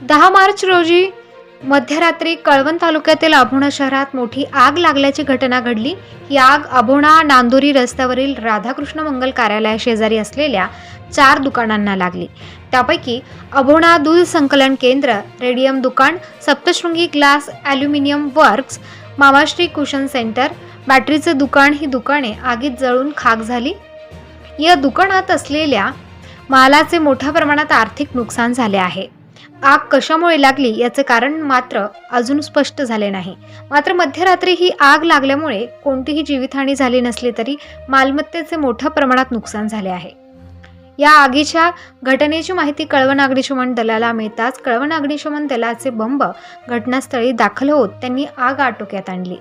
दहा मार्च रोजी मध्यरात्री कळवण तालुक्यातील अभोणा शहरात मोठी आग लागल्याची घटना घडली. ही आग अभोणा नांदोरी रस्त्यावरील राधाकृष्ण मंगल कार्यालयाशेजारी असलेल्या चार दुकानांना लागली. त्यापैकी अभोणा दूध संकलन केंद्र रेडियम दुकान Saptashrungi glass aluminium works Mamashri cushion centre बॅटरीचं दुकान ही दुकाने आगीत जळून खाक झाली. या दुकानात असलेल्या मालाचे मोठ्या प्रमाणात आर्थिक नुकसान झाले आहे. आग कशामुळे लागली याचे कारण मात्र अजून स्पष्ट झाले नाही. मात्र मध्यरात्री ही आग लागल्यामुळे कोणतीही जीवितहानी झाली नसली तरी मालमत्तेचे मोठ्या प्रमाणात नुकसान झाले आहे. या आगीच्या घटनेची माहिती कळवण अग्निशमन दलाला मिळताच कळवण अग्निशमन दलाचे बंब घटनास्थळी दाखल होत त्यांनी आग आटोक्यात आणली.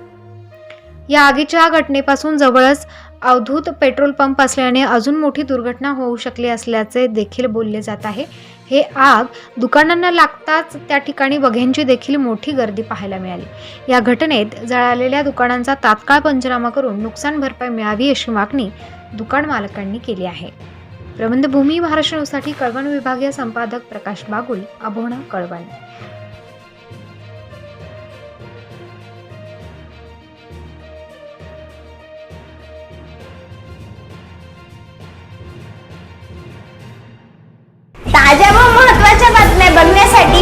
या आगीच्या घटनेपासून जवळच अवधूत पेट्रोल पंप असल्याने अजून मोठी दुर्घटना होऊ शकली असल्याचे देखील बोलले जात आहे. हे आग दुकानांना लागताच त्या ठिकाणी वघ्यांची देखील मोठी गर्दी पाहायला मिळाली. या घटनेत जळालेल्या दुकानांचा तात्काळ पंचनामा करून नुकसान भरपाई मिळावी अशी मागणी दुकान मालकांनी केली आहे. प्रबंधभूमी महाराष्ट्र न्यूजसाठी कळवण विभागीय संपादक प्रकाश बागुल अभोणा कळवण. बघण्यासाठी